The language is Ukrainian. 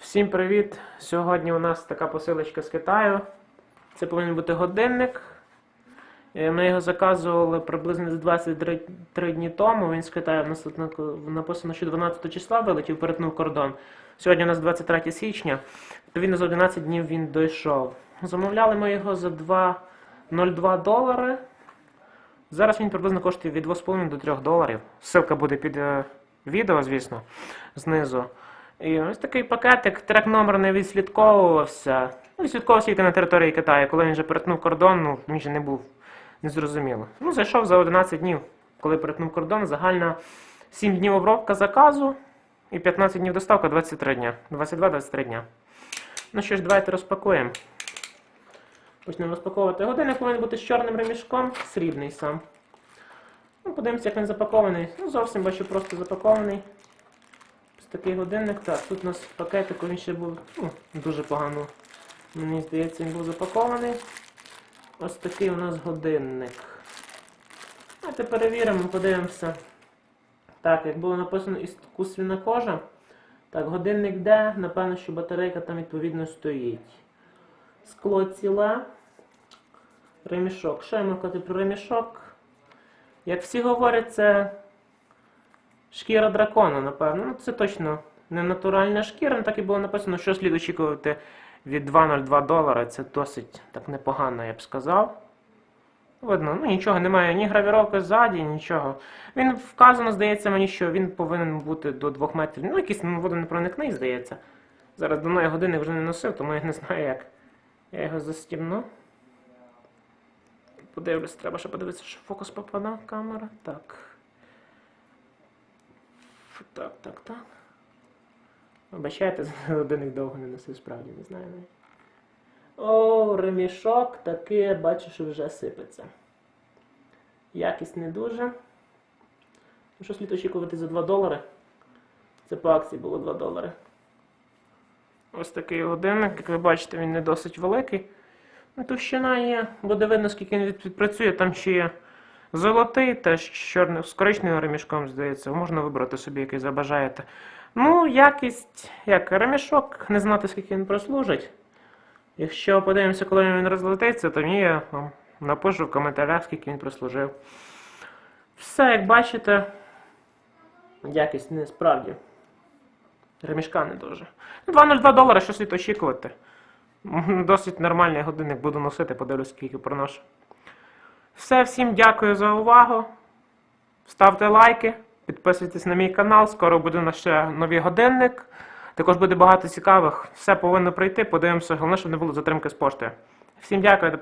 Всім привіт! Сьогодні у нас така посилочка з Китаю. Це повинен бути годинник. Е, Ми його заказували приблизно 23 дні тому. Він з Китаю написано, що 12 числа вилетів, перетнув кордон. Сьогодні у нас 23 січня. Відповідно, за 11 днів він дійшов. Замовляли ми його за 2,02 долари. Зараз він приблизно коштує від 2,5 до 3 доларів. Ссылка буде під е, відео, звісно, знизу. І ось такий пакетик, трек номер не відслідковувався. Ну, Відслідковувався тільки на території Китаю. Коли він вже перетнув кордон, ну він же не був незрозуміло. Ну, зайшов за 11 днів, коли перетнув кордон. Загальна 7 днів обробка заказу і 15 днів доставка 23 дня. 22-23 дня. Ну що ж, давайте розпакуємо. Почнемо розпаковувати. Годинник повинен бути з чорним ремішком, срібний сам. Ну, подивимося, як він запакований. Ну, зовсім бачу, просто запакований. Такий годинник. Так, тут у нас в пакетику він ще був ну, дуже погано. Мені здається, він був запакований. Ось такий у нас годинник. Давайте перевіримо, подивимося. Так, як було написано іскусственна кожа. Так, годинник де, напевно, що батарейка там відповідно стоїть. Скло ціле. Ремішок. Що я можу сказати про ремішок? Як всі говорять, це шкіра дракона, напевно. Ну, це точно не натуральна шкіра, ну, так і було написано, що слід очікувати від 2,02 долара. Це досить так непогано, я б сказав. Видно, ну нічого немає, ні гравіровки ззаді, нічого. Він вказано, здається мені, що він повинен бути до 2 метрів. Ну, якийсь ну, водонепроникний, здається. Зараз до неї годинник вже не носив, тому я не знаю як. Я його застібну. Подивлюсь, треба ще подивитися, що фокус попадав камера. Так. Так, так, так. Вибачайте, годинник довго не носив, справді, не знаю. О, ремішок таки, бачу, що вже сипеться. Якість не дуже. Ну, що слід очікувати за 2 долари? Це по акції було 2 долари. Ось такий годинник, як ви бачите, він не досить великий. Ну, Товщина є, буде видно, скільки він відпрацює. Там ще є золотий, теж з чорним, з коричневим ремішком, здається. Можна вибрати собі, який забажаєте. Ну, якість, як ремішок, не знати, скільки він прослужить. Якщо подивимося, коли він розлетиться, то ні, я вам напишу в коментарях, скільки він прослужив. Все, як бачите, якість не справді. Ремішка не дуже. Ну, 2,02 долара, що слід очікувати. Досить нормальний годинник буду носити, подивлюсь, скільки проношу. Все, всім дякую за увагу. Ставте лайки, підписуйтесь на мій канал. Скоро буде на ще новий годинник. Також буде багато цікавих. Все повинно прийти. Подивимося. Головне, щоб не було затримки з поштою. Всім дякую.